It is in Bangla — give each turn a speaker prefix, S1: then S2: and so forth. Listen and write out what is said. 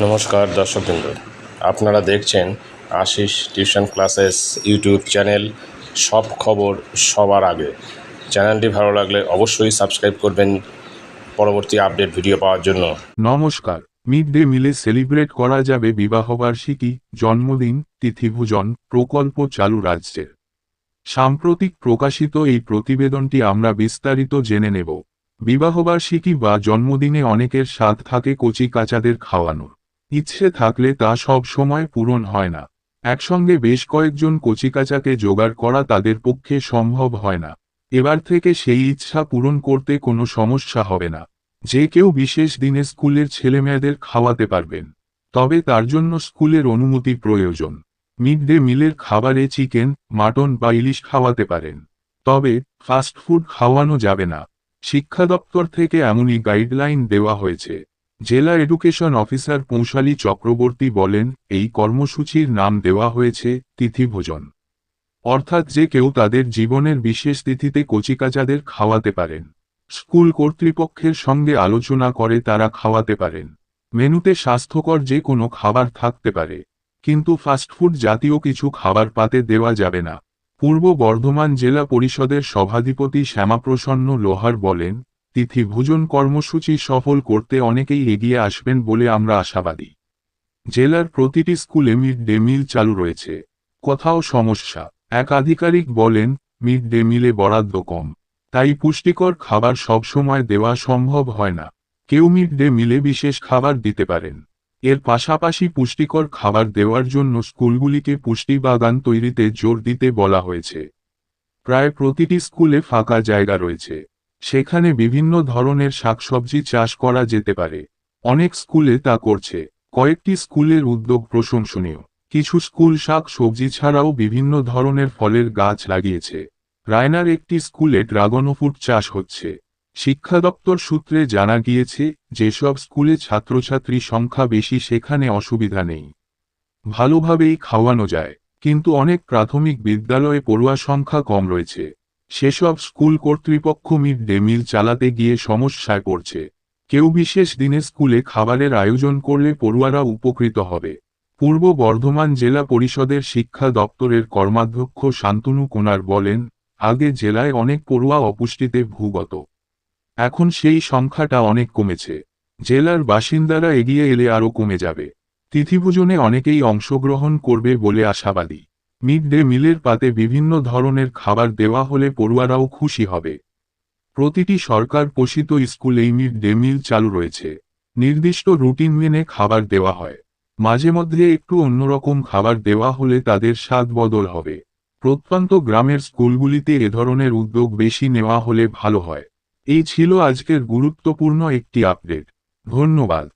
S1: নমস্কার দর্শকবৃন্দ। আপনারা দেখছেন Ashis tuition classes YouTube channel. সব খবর সবার আগে। চ্যানেলটি ভালো লাগলে অবশ্যই সাবস্ক্রাইব করবেন পরবর্তী আপডেট ভিডিও পাওয়ার জন্য।
S2: নমস্কার। মিড ডে মিলে সেলিব্রেট করা যাবে বিবাহবার্ষিকী, জন্মদিন তিথিভোজন প্রকল্প চালু রাজ্যের। সাম্প্রতিক প্রকাশিত এই প্রতিবেদনটি আমরা বিস্তারিত জেনে নেব। বিবাহবার্ষিকী বা জন্মদিনে অনেকের স্বাদ থাকে কচি কাচাদের খাওয়ানোর। ইচ্ছে থাকলে তা সব সময় পূরণ হয় না। একসঙ্গে বেশ কয়েকজন কচিকাচাকে জোগাড় করা তাদের পক্ষে সম্ভব হয় না। এবার থেকে সেই ইচ্ছা পূরণ করতে কোনো সমস্যা হবে না। যে কেউ বিশেষ দিনে স্কুলের ছেলেমেয়েদের খাওয়াতে পারবেন। তবে তার জন্য স্কুলের অনুমতি প্রয়োজন। মিড ডে মিলের খাবারে চিকেন, মাটন বা ইলিশ খাওয়াতে পারেন। তবে ফাস্টফুড খাওয়ানো যাবে না। শিক্ষা দপ্তর থেকে এমনই গাইডলাইন দেওয়া হয়েছে। জেলা এডুকেশন অফিসার পৌশালী চক্রবর্তী বলেন, এই কর্মসূচির নাম দেওয়া হয়েছে তিথিভোজন অর্থাৎ যে কেউ তাদের জীবনের বিশেষ তিথিতে কচিকাচাদের খাওয়াতে পারেন। স্কুল কর্তৃপক্ষের সঙ্গে আলোচনা করে তারা খাওয়াতে পারেন। মেনুতে স্বাস্থ্যকর যে কোনো খাবার থাকতে পারে। কিন্তু ফাস্টফুড জাতীয় কিছু খাবার পাতে দেওয়া যাবে না। পূর্ব বর্ধমান জেলা পরিষদের সভাধিপতি শ্যামাপ্রসন্ন লোহার বলেন তিথি ভোজন কর্মসূচি সফল করতে অনেকেই এগিয়ে আসবেন বলে আমরা আশাবাদী। জেলার প্রতিটি স্কুলে মিড ডে মিল চালু রয়েছে। কোথাও সমস্যা। এক আধিকারিক বলেন মিড ডে মিলে বরাদ্দ কম। তাই পুষ্টিকর খাবার সবসময় দেওয়া সম্ভব হয় না। কেউ মিড ডে মিলে বিশেষ খাবার দিতে পারেন। এর পাশাপাশি পুষ্টিকর খাবার দেওয়ার জন্য স্কুলগুলিকে পুষ্টি বাগান তৈরিতে জোর দিতে বলা হয়েছে। প্রায় প্রতিটি স্কুলে ফাঁকা জায়গা রয়েছে। সেখানে বিভিন্ন ধরনের শাকসবজি চাষ করা যেতে পারে। অনেক স্কুলে তা করছে। কয়েকটি স্কুলের উদ্যোগ প্রশংসনীয়। কিছু স্কুল শাক সবজি ছাড়াও বিভিন্ন ধরনের ফলের গাছ লাগিয়েছে। রায়নার একটি স্কুলে ড্রাগন ফ্রুট চাষ হচ্ছে। শিক্ষা দপ্তর সূত্রে জানা গিয়েছে, যেসব স্কুলে ছাত্রছাত্রী সংখ্যা বেশি সেখানে অসুবিধা নেই। ভালোভাবেই খাওয়ানো যায়। কিন্তু অনেক প্রাথমিক বিদ্যালয়ে পড়ুয়া সংখ্যা কম রয়েছে। সেসব স্কুল কর্তৃপক্ষ মিড ডে মিল চালাতে গিয়ে সমস্যায় পড়ছে। কেউ বিশেষ দিনে স্কুলে খাবারের আয়োজন করলে পড়ুয়ারা উপকৃত হবে। পূর্ব বর্ধমান জেলা পরিষদের শিক্ষা দপ্তরের কর্মাধ্যক্ষ শান্তনু কোনার বলেন, আগে জেলায় অনেক পড়ুয়া অপুষ্টিতে ভূগত। এখন সেই সংখ্যাটা অনেক কমেছে। জেলার বাসিন্দারা এগিয়ে এলে আরও কমে যাবে। তিথিভোজনে অনেকেই অংশগ্রহণ করবে বলে আশাবাদী। মিড ডে মিলের পাতে বিভিন্ন ধরনের খাবার দেওয়া হলে পড়ুয়ারাও খুশি হবে। প্রতিটি সরকার পোষিত স্কুলেই মিড ডে মিল চালু রয়েছে। নির্দিষ্ট রুটিন মেনে খাবার দেওয়া হয়। মাঝে মধ্যে একটু অন্যরকম খাবার দেওয়া হলে তাদের স্বাদ বদল হবে। প্রত্যন্ত গ্রামের স্কুলগুলিতে এ ধরনের উদ্যোগ বেশি নেওয়া হলে ভালো হয়। এই ছিল আজকের গুরুত্বপূর্ণ একটি আপডেট। ধন্যবাদ।